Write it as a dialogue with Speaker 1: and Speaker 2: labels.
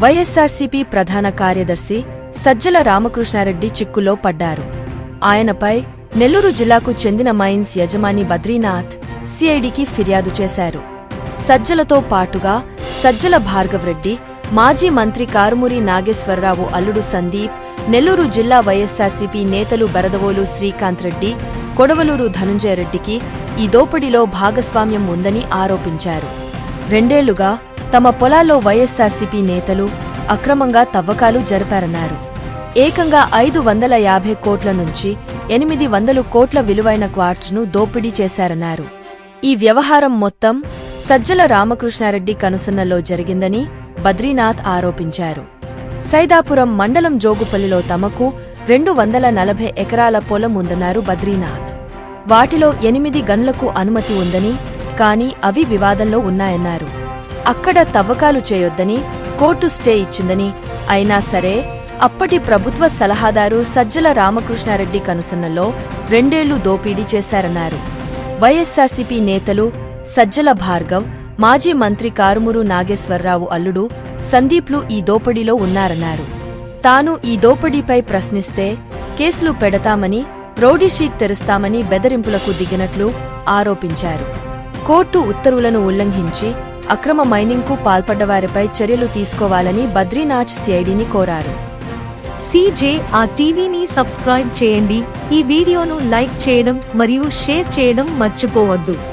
Speaker 1: వైఎస్సార్సీపీ ప్రధాన కార్యదర్శి సజ్జల రామకృష్ణారెడ్డి చిక్కులో పడ్డారు. ఆయనపై నెల్లూరు జిల్లాకు చెందిన మైన్స్ యజమాని బద్రీనాథ్ సిఐడికి ఫిర్యాదు చేశారు. సజ్జలతో పాటుగా సజ్జల భార్గవరెడ్డి మాజీ మంత్రి కారుమూరి నాగేశ్వరరావు అల్లుడు సందీప్ నెల్లూరు జిల్లా వైఎస్సార్సీపీ నేతలు బరదవోలు శ్రీకాంత్ రెడ్డి కొడవలూరు ధనుంజయ రెడ్డికి ఈ దోపిడీలో భాగస్వామ్యం ఉందని ఆరోపించారు. రెండేళ్ళుగా తమ పొలాల్లో వైఎస్సార్సీపీ నేతలు అక్రమంగా తవ్వకాలు జరిపారన్నారు. ఏకంగా ఐదు వందల యాభై కోట్ల నుంచి ఎనిమిది వందలు కోట్ల విలువైన క్వార్ట్స్ను దోపిడీ చేశారన్నారు. ఈ వ్యవహారం మొత్తం సజ్జల రామకృష్ణారెడ్డి కనుసన్నల్లో జరిగిందని బద్రీనాథ్ ఆరోపించారు. సైదాపురం మండలం జోగుపల్లిలో తమకు రెండు వందల నలభై ఎకరాల పొలం ఉందన్నారు బద్రీనాథ్. వాటిలో ఎనిమిది గన్లకు అనుమతి ఉందని కాని అవి వివాదంలో ఉన్నాయన్నారు. అక్కడ తవ్వకాలు చేయొద్దని కోర్టు స్టే ఇచ్చిందని అయినా సరే అప్పటి ప్రభుత్వ సలహాదారు సజ్జల రామకృష్ణారెడ్డి కనుసన్నల్లో రెండేళ్ళు దోపిడీ చేశారన్నారు. వైఎస్సార్సీపీ నేతలు సజ్జల భార్గవ్ మాజీ మంత్రి కారుమూరు నాగేశ్వరరావు అల్లుడు సందీప్లు ఈ దోపిడీలో ఉన్నారన్నారు. తాను ఈ దోపిడీపై ప్రశ్నిస్తే కేసులు పెడతామని రౌడీషీట్ తెరుస్తామని బెదిరింపులకు దిగినట్లు ఆరోపించారు. కోర్టు ఉత్తర్వులను ఉల్లంఘించి అక్రమ మైనింగ్కు పాల్పడ్డవారిపై చర్యలు తీసుకోవాలని బద్రీనాథ్ సిఐడిని కోరారు.
Speaker 2: సీజే ఆ టీవీని సబ్స్క్రైబ్ చేయండి. ఈ వీడియోను లైక్ చేయడం మరియు షేర్ చేయడం మర్చిపోవద్దు.